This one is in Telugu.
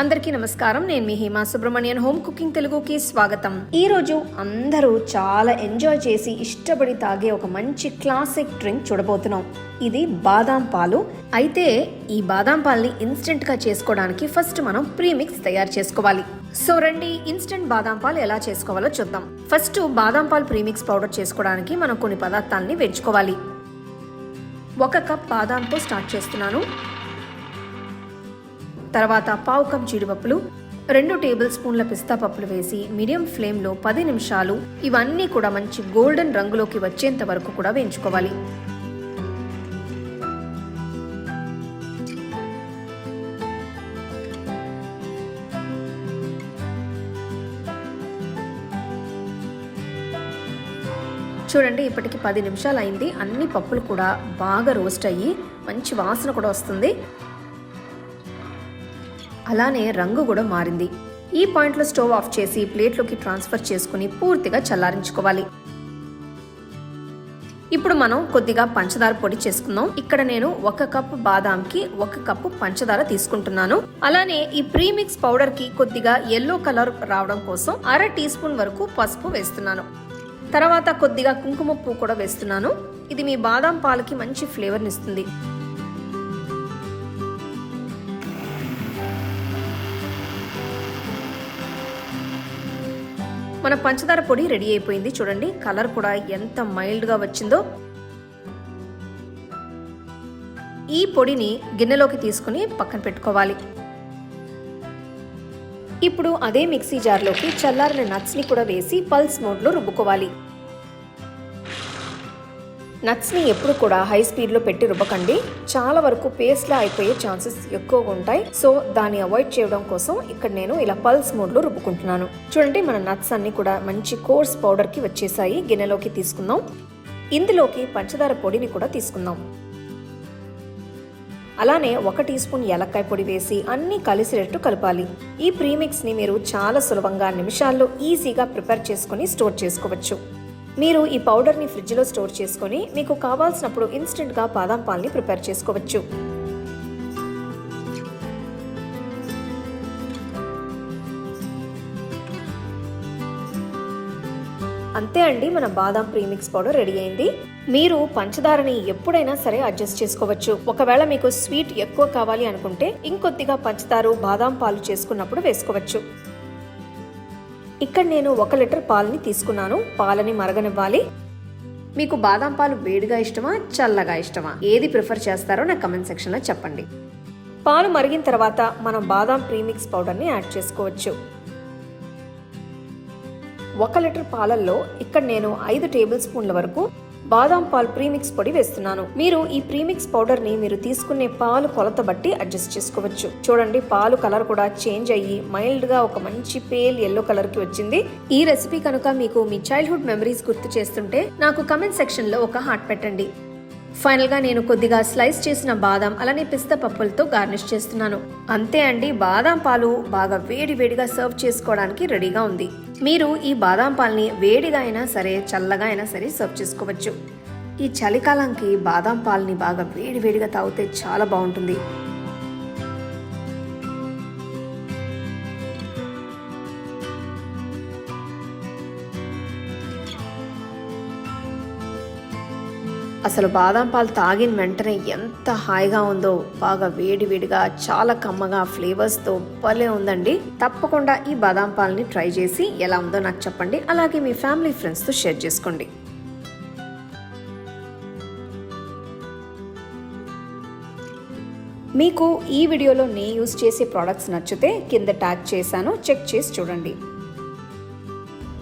అందరికీ నమస్కారం. నేను మీ హేమా సుబ్రహ్మణ్యన్. హోమ్ కుకింగ్ తెలుగుకి స్వాగతం. ఈ రోజు అందరూ చాలా ఎంజాయ్ చేసి ఇష్టపడి తాగే ఒక మంచి క్లాసిక్ డ్రింక్ చూడబోతున్నాం. ఇది బాదాం పాలు. అయితే ఈ బాదాం పాల్ని ఇన్స్టెంట్గా చేసుకోవడానికి ఫస్ట్ మనం ప్రీమిక్స్ తయారు చేసుకోవాలి. సో రండి ఇన్స్టెంట్ బాదాం పాలు ఎలా చేసుకోవాలో చూద్దాం. ఫస్ట్ బాదాం పాలు ప్రీమిక్స్ పౌడర్ చేసుకోవడానికి మనం కొన్ని పదార్థాలని వేయించుకోవాలి. ఒక కప్ బాదాంతో స్టార్ట్ చేస్తున్నాను. తర్వాత పావు కప్ జీడిపప్పులు రెండు టేబుల్ స్పూన్ల పిస్తా పప్పులు వేసి మీడియం ఫ్లేమ్లో పది నిమిషాలు ఇవన్నీ కూడా మంచి గోల్డెన్ రంగులోకి వచ్చేంత వరకు కూడా వేయించుకోవాలి. చూడండి ఇప్పటికి పది నిమిషాలు అయింది అన్ని పప్పులు కూడా బాగా రోస్ట్ అయ్యి మంచి వాసన కూడా వస్తుంది. అలానే రంగు కూడా మారింది. ఈ పాయింట్లో స్టవ్ ఆఫ్ చేసి ప్లేట్లోకి ట్రాన్స్ఫర్ చేసుకుని పూర్తిగా చల్లారించుకోవాలి. ఇప్పుడు మనం కొద్దిగా పంచదార పొడి చేసుకుందాం. ఇక్కడ నేను ఒక కప్పు బాదాంకి ఒక కప్పు పంచదార తీసుకుంటున్నాను. అలానే ఈ ప్రీమిక్స్ పౌడర్కి కొద్దిగా ఎల్లో కలర్ రావడం కోసం అర టీ స్పూన్ వరకు పసుపు వేస్తున్నాను. తర్వాత కొద్దిగా కుంకుమ పువ్వు కూడా వేస్తున్నాను. ఇది మీ బాదాం పాలకి మంచి ఫ్లేవర్ని ఇస్తుంది. మన పంచదార పొడి రెడీ అయిపోయింది. చూడండి కలర్ కూడా ఎంత మైల్డ్గా వచ్చిందో. ఈ పొడిని గిన్నెలోకి తీసుకుని పక్కన పెట్టుకోవాలి. ఇప్పుడు అదే మిక్సీ జార్లోకి చల్లారిన నట్స్ని కూడా వేసి పల్స్ మోడ్లో రుబ్బుకోవాలి. నట్స్ని ఎప్పుడు కూడా హై స్పీడ్లో పెట్టి రుబ్బకండి. చాలా వరకు పేస్ట్లా అయిపోయే ఛాన్సెస్ ఎక్కువగా ఉంటాయి. సో దాన్ని అవాయిడ్ చేయడం కోసం ఇక్కడ నేను ఇలా పల్స్ మోడ్లో రుబ్బుకుంటున్నాను. చూడండి మన నట్స్ అన్ని కూడా మంచి కోర్స్ పౌడర్కి వచ్చేసాయి. గిన్నెలోకి తీసుకుందాం. ఇందులోకి పంచదార పొడిని కూడా తీసుకుందాం. అలానే ఒక టీ స్పూన్ ఏలక్కాయ పొడి వేసి అన్నీ కలిసేటట్టు కలపాలి. ఈ ప్రీమిక్స్ని మీరు చాలా సులభంగా నిమిషాల్లో ఈజీగా ప్రిపేర్ చేసుకుని స్టోర్ చేసుకోవచ్చు. మీరు ఈ పౌడర్ని ఫ్రిడ్జ్లో స్టోర్ చేసుకొని మీకు కావాల్సినప్పుడు ఇన్స్టెంట్గా బాదం పాల్ని ప్రిపేర్ చేసుకోవచ్చు. అంతే అండి మన బాదాం ప్రీమిక్స్ పౌడర్ రెడీ అయింది. మీరు పంచదారని ఎప్పుడైనా సరే అడ్జస్ట్ చేసుకోవచ్చు. ఒకవేళ మీకు స్వీట్ ఎక్కువ కావాలి అనుకుంటే ఇంకొద్దిగా పంచదారు బాదాం పాలు చేసుకున్నప్పుడు వేసుకోవచ్చు. ఇక్కడ నేను ఒక లీటర్ పాలని తీసుకున్నాను. పాలని మరగనివ్వాలి. మీకు బాదాం పాలు వేడిగా ఇష్టమా చల్లగా ఇష్టమా? ఏది ప్రిఫర్ చేస్తారో నా కమెంట్ సెక్షన్లో చెప్పండి. పాలు మరిగిన తర్వాత మనం బాదాం ప్రీమిక్స్ పౌడర్ని యాడ్ చేసుకోవచ్చు. ఒక లీటర్ పాలల్లో ఇక్కడ నేను ఐదు టేబుల్ స్పూన్ల వరకు బాదం పాలు ప్రీమిక్స్ పొడి వేస్తున్నాను. మీరు ఈ ప్రీమిక్స్ పౌడర్ని మీరు తీసుకునే పాలు కొలత బట్టి అడ్జస్ట్ చేసుకోవచ్చు. చూడండి పాలు కలర్ కూడా చేంజ్ అయ్యి మైల్డ్గా ఒక మంచి పేల్ ఎల్లో కలర్కి వచ్చింది. ఈ రెసిపీ కనుక మీకు మీ చైల్డ్హుడ్ మెమరీస్ గుర్తు చేస్తుంటే నాకు కమెంట్ సెక్షన్లో ఒక హార్ట్ పెట్టండి. ఫైనల్గా నేను కొద్దిగా స్లైస్ చేసిన బాదం అలానే పిస్తా పప్పులతో గార్నిష్ చేస్తున్నాను. అంతే అండి బాదం పాలు బాగా వేడి వేడిగా సర్వ్ చేసుకోవడానికి రెడీగా ఉంది. మీరు ఈ బాదాం పాల్ని వేడిగా అయినా సరే చల్లగా అయినా సరే సర్వ్ చేసుకోవచ్చు. ఈ చలికాలంకి బాదాం పాల్ని బాగా వేడి వేడిగా తాగితే చాలా బాగుంటుంది. అసలు బాదం పాలు తాగిన వెంటనే ఎంత హాయిగా ఉందో బాగా వేడి వేడిగా చాలా కమ్మగా ఫ్లేవర్స్తో భలే ఉందండి. తప్పకుండా ఈ బాదం పాలని ట్రై చేసి ఎలా ఉందో నాకు చెప్పండి. అలాగే మీ ఫ్యామిలీ ఫ్రెండ్స్తో షేర్ చేసుకోండి. మీకు ఈ వీడియోలో నేను యూస్ చేసే ప్రోడక్ట్స్ నచ్చితే కింద ట్యాగ్ చేశాను. చెక్ చేసి చూడండి.